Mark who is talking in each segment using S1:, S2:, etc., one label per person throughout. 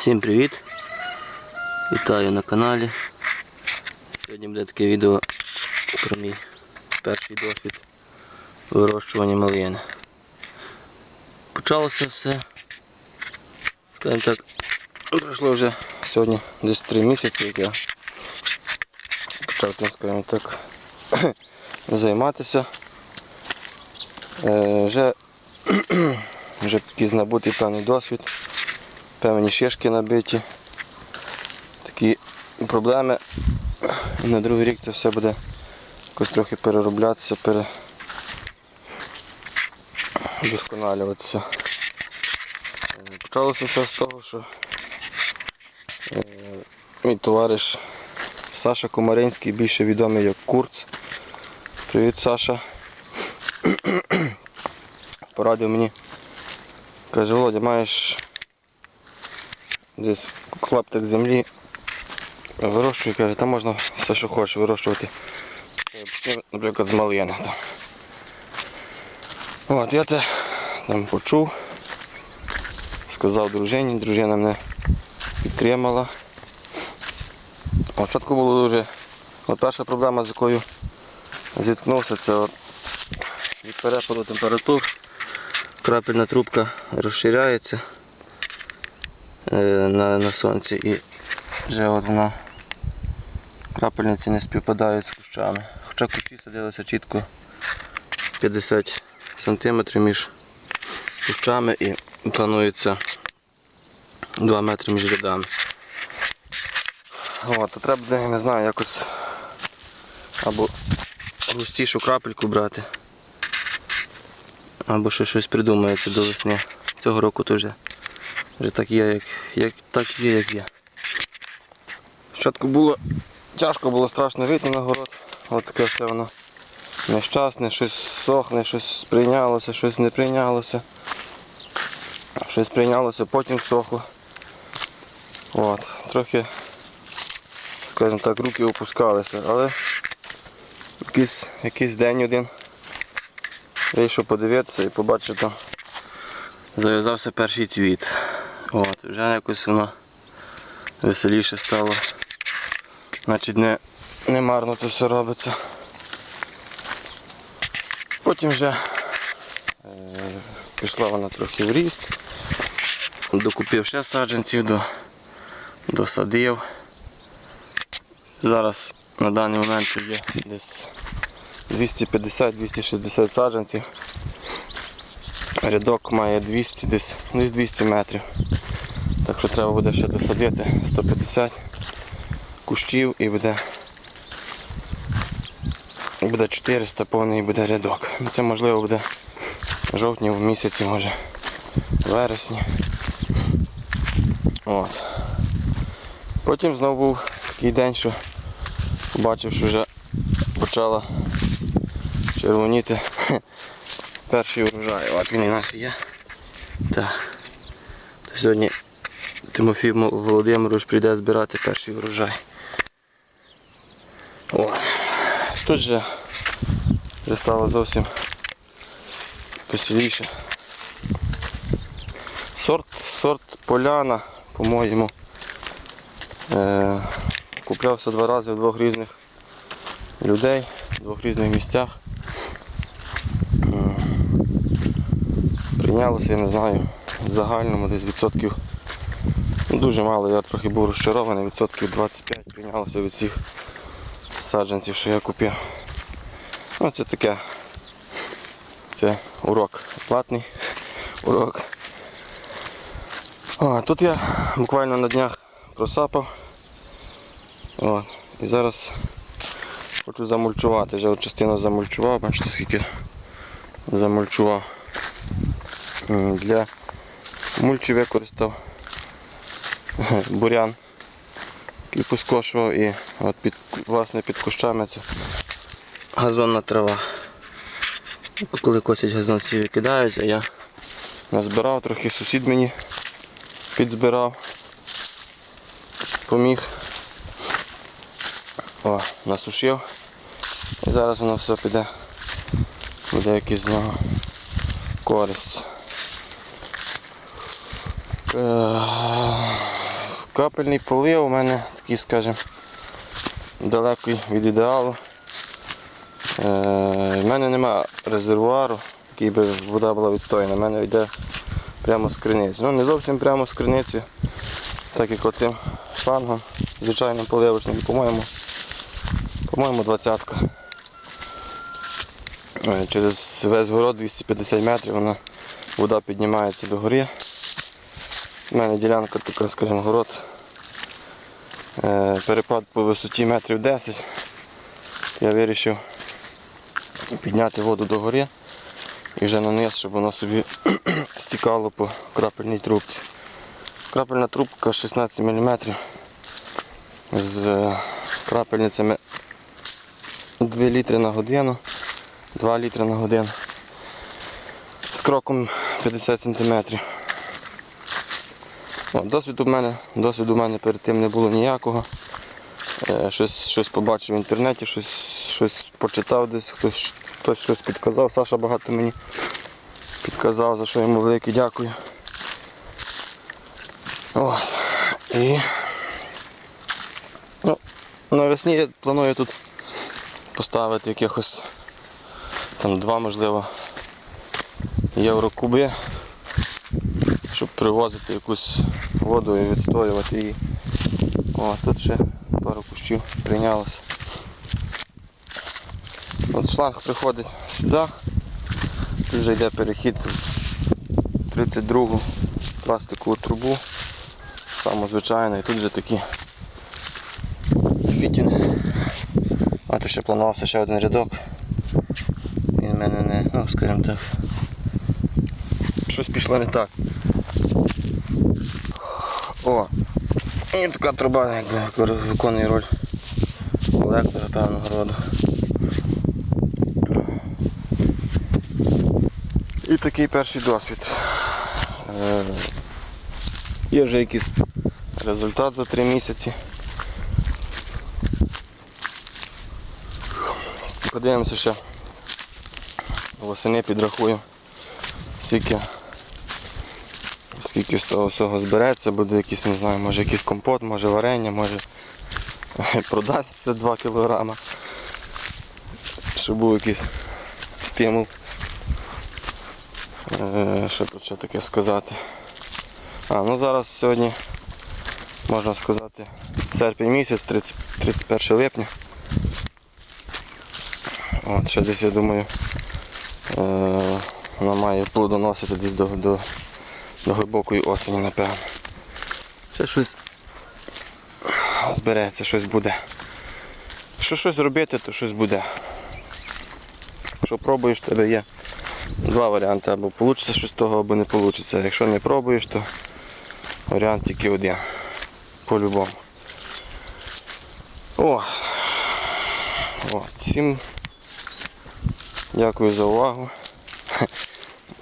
S1: Всім привіт! Вітаю на каналі. Сьогодні буде таке відео про мій перший досвід вирощування малини. Почалося все, скажімо так, пройшло вже сьогодні десь 3 місяці, як я почав тим, скажімо так, займатися. Е, вже, вже якийсь набутий певний досвід певні шишки набиті. Такі проблеми. На другий рік це все буде якось трохи перероблятися, пере... вдосконалюватися. Е, Почалося все з того, що е, мій товариш Саша Комаринський, більше відомий як Курц. Привіт, Саша. Порадив мені. Каже, Володя, маєш десь клаптик землі вирощує, каже, там можна все, що хочеш вирощувати. Е, Наприклад, з малини. От, я це там почув, сказав дружині, дружина мене підтримала. Спочатку було дуже. От перша проблема, з якою зіткнувся, це от від перепаду температур. Крапельна трубка розширяється на, на сонці і вже от вона крапельниці не співпадають з кущами. Хоча кущі садилися чітко 50 см між кущами і планується 2 метри між рядами. От, то треба буде, не знаю, якось або густішу крапельку брати, або ще щось придумається до весни. Цього року то вже так є, як, як так є, як є. Спочатку було тяжко було страшно вийти на город. От таке все воно нещасне, щось сохне, щось прийнялося, щось не прийнялося. Щось прийнялося, потім сохло. От, трохи, скажімо так, руки опускалися, але якийсь, якийсь день один вийшов подивитися і побачив там зав'язався перший цвіт. От, вже якось воно веселіше стало. Значить не, не марно це все робиться. Потім вже е, пішла вона трохи в ріст. Докупив ще саджанців, до, досадив. Зараз на даний момент є десь 250-260 саджанців. Рядок має 200, десь, десь 200 метрів. Так що треба буде ще досадити 150 кущів і буде, буде 400 повний буде рядок. Це можливо буде в жовтні в місяці, може вересні. От. Потім знову був такий день, що побачив, що вже почала червоніти перший урожай. От він у нас є. Так. Сьогодні Тимофій Мо- Володимирович прийде збирати перший урожай. О. Тут же вже стало зовсім веселіше. Сорт, сорт поляна, по-моєму. Е, куплявся два рази в двох різних людей, в двох різних місцях. Прийнялося, я не знаю, в загальному десь відсотків ну, дуже мало, я трохи був розчарований, відсотків 25 прийнялося від всіх саджанців, що я купив. Ну, це таке. Це урок платний урок. О, тут я буквально на днях просапав. О, і зараз хочу замульчувати. Вже частину замульчував, бачите скільки замульчував. М, Для мульчі використав бурян, який поскошував і от під, власне під кущами це газонна трава. Коли косять газон всі викидають, а я назбирав, трохи сусід мені підзбирав, поміг. О, насушив. І зараз воно все піде, буде якийсь з нього користь. Е, Капельний полив у мене такий, скажімо, далекий від ідеалу. Е, в мене нема резервуару, який би вода була відстояна. У мене йде прямо з криниці. Ну не зовсім прямо з криниці, так як оцим шлангом, звичайним поливочним, по-моєму, по-моєму, двадцятка. Е, Через весь город 250 метрів вона вода піднімається до гори. У мене ділянка така, скажімо, город. Е, Перепад по висоті метрів 10. Я вирішив підняти воду до гори і вже наниз, щоб воно собі стікало по крапельній трубці. Крапельна трубка 16 мм з е, крапельницями 2 літри на годину, 2 літри на годину. З кроком 50 см. Досвіду в мене, досвіду в мене перед тим не було ніякого. Е, щось, щось побачив в інтернеті, щось, щось почитав десь, хтось, хтось щось підказав. Саша багато мені підказав, за що йому велике дякую. О, і ну, навесні я планую тут поставити якихось там два, можливо, єврокуби, привозити якусь воду і відстоювати її. О, тут ще пару кущів прийнялося. От шланг приходить сюди. Тут вже йде перехід в 32 пластикову трубу. Саме звичайно, і тут вже такі фітінги. А тут ще планувався ще один рядок. Він в мене не, ну скажімо так. Щось пішло не так. О! І така труба якби виконує роль колектора певного роду. І такий перший досвід. Е, Є вже якийсь результат за три місяці. Подивимося ще. Восени підрахую, скільки, скільки з того всього збереться, буде якийсь, не знаю, може якийсь компот, може варення, може продасться 2 кілограма. Щоб був якийсь стимул. Е, Що тут ще таке сказати? А, ну зараз сьогодні, можна сказати, серпень місяць, 30, 31 липня. От, ще десь я думаю, е, вона має плодоносити десь до, до, до глибокої осені, напевно. Ще щось збереться, щось буде. Якщо щось робити, то щось буде. Якщо пробуєш, в тебе є два варіанти. Або вийде щось з того, або не вийде. Якщо не пробуєш, то варіант тільки один. По-любому. О! О, всім дякую за увагу.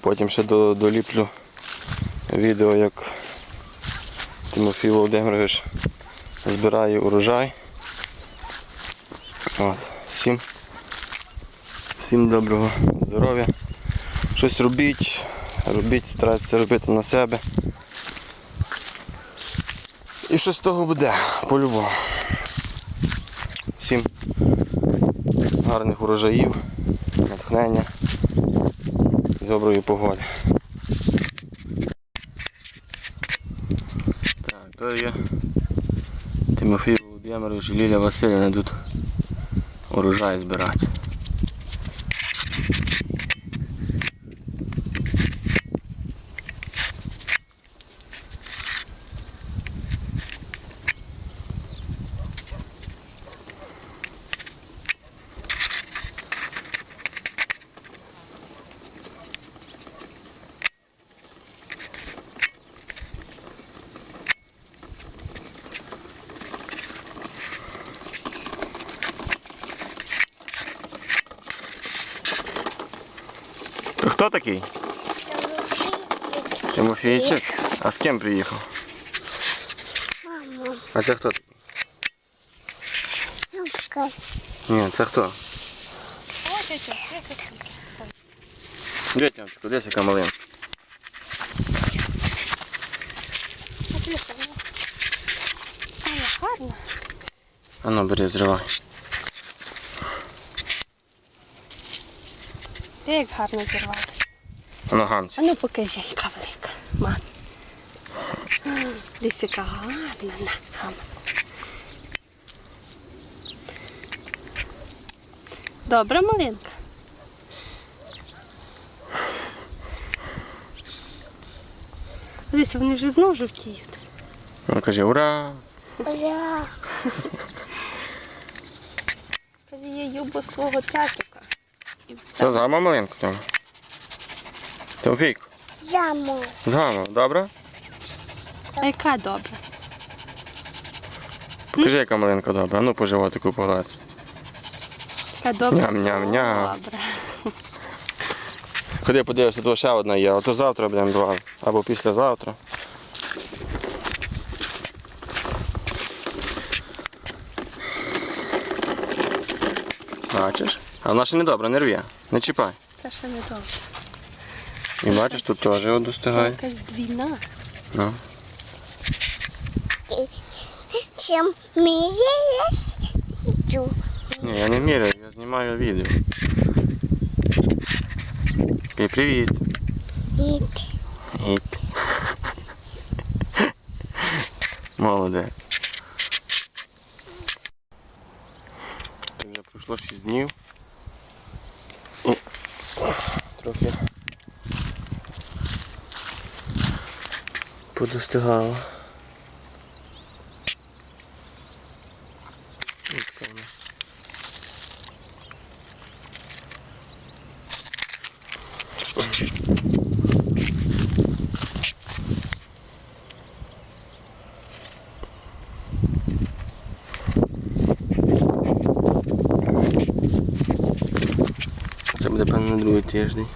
S1: Потім ще до- доліплю відео, як Тимофій Володимирович збирає урожай. От. Всім, всім доброго здоров'я. Щось робіть, робіть, старайтеся робити на себе. І щось з того буде, по-любому. Всім гарних урожаїв, натхнення, доброї погоди. Так, то Тимофій Володимирович і Васильівна тут урожай збирати. Хто такий? Тимофійчик? А з ким приїхав?
S2: Мама,
S1: А це хто?
S2: ну-ка,
S1: Ні, це хто? Де Тямчику, десь яка малинка?
S2: гарна.
S1: А ну бери, зривай.
S2: Ти як гарно зірвати.
S1: А ну гамці.
S2: А ну покажи, яка велика. Мам. Десь яка гарна. На, гам. Добра малинка. Десь вони вже знову жовтіють.
S1: Ну кажи, ура!
S3: Ура!
S2: Каже, я юбу свого татика. І
S1: Все,
S2: все.
S1: згама маленьку тому. Теофійку.
S3: Яму.
S1: Згама, добре?
S2: А яка добра?
S1: Покажи, яка маленька добра. А ну по животику погладь.
S2: Яка добра.
S1: Ням-ням-ням.
S2: Добра.
S1: Ходи подивишся, то ще одна є, а то завтра будемо два. Або післязавтра. Бачиш? А вона ще не добра, не рвє. Не чіпай.
S2: Це ще не добре.
S1: І бачиш, тут теж от
S2: Це
S1: достигає.
S2: якась двійна.
S1: Ну.
S3: Чим мієш? Чу.
S1: Ні, я не міряю, я знімаю відео. І привіт.
S3: І
S1: Іт. Молодець. Подостигало. Це буде певно на другий тиждень.